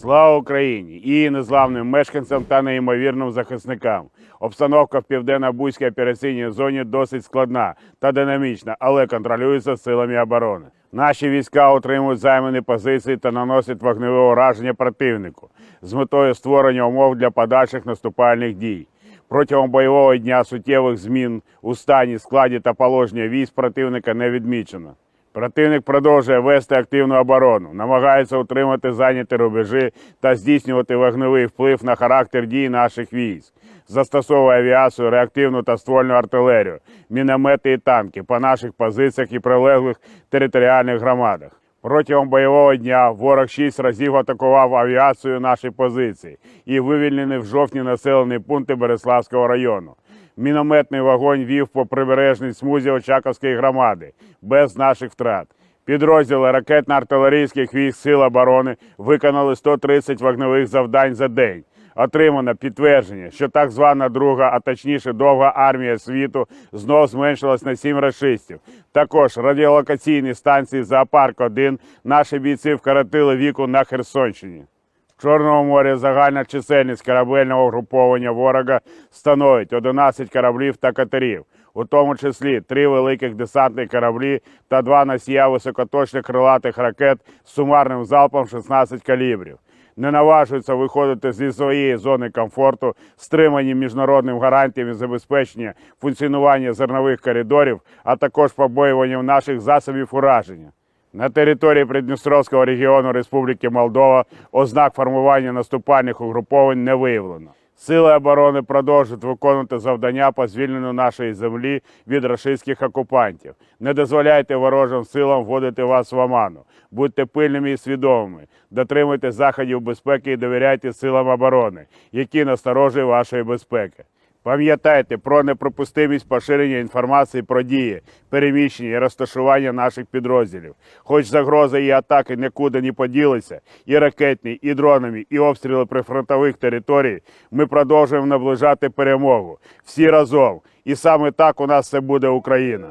Слава Україні і незламним мешканцям та неймовірним захисникам. Обстановка в південно-бузькій операційній зоні досить складна та динамічна, але контролюється силами оборони. Наші війська отримують займані позиції та наносять вогневе ураження противнику з метою створення умов для подальших наступальних дій. Протягом бойового дня суттєвих змін у стані, складі та положенні військ противника не відмічено. Противник продовжує вести активну оборону, намагається утримати зайняті рубежі та здійснювати вогневий вплив на характер дій наших військ. Застосовує авіацію, реактивну та ствольну артилерію, міномети і танки по наших позиціях і прилеглих територіальних громадах. Протягом бойового дня ворог шість разів атакував авіацію наші позиції і вивільнені в жовтні населені пункти Береславського району. Мінометний вогонь вів по прибережній смузі Очаковської громади без наших втрат. Підрозділи ракетно-артилерійських військ Сил оборони виконали 130 вогневих завдань за день. Отримано підтвердження, що так звана друга, а точніше довга армія світу знов зменшилась на 7 расистів. Також радіолокаційні станції Зоопарк 1 наші бійці вкоротили віку на Херсонщині. В Чорному морі загальна чисельність корабельного угруповання ворога становить 11 кораблів та катерів, у тому числі три великих десантні кораблі та два носія високоточних крилатих ракет з сумарним залпом 16 калібрів. Не наважуються виходити зі своєї зони комфорту, стримані міжнародним гарантіями забезпечення функціонування зернових коридорів, а також побоюванням наших засобів ураження. На території Придністровського регіону Республіки Молдова ознак формування наступальних угруповань не виявлено. Сили оборони продовжують виконувати завдання по звільненню нашої землі від рашистських окупантів. Не дозволяйте ворожим силам вводити вас в оману. Будьте пильними і свідомими, дотримуйте заходів безпеки і довіряйте силам оборони, які насторожують вашої безпеки. Пам'ятайте про неприпустимість поширення інформації про дії, переміщення і розташування наших підрозділів. Хоч загрози і атаки нікуди не поділися, і ракетні, і дронами, і обстріли прифронтових територій, ми продовжуємо наближати перемогу. Всі разом. І саме так у нас це буде Україна.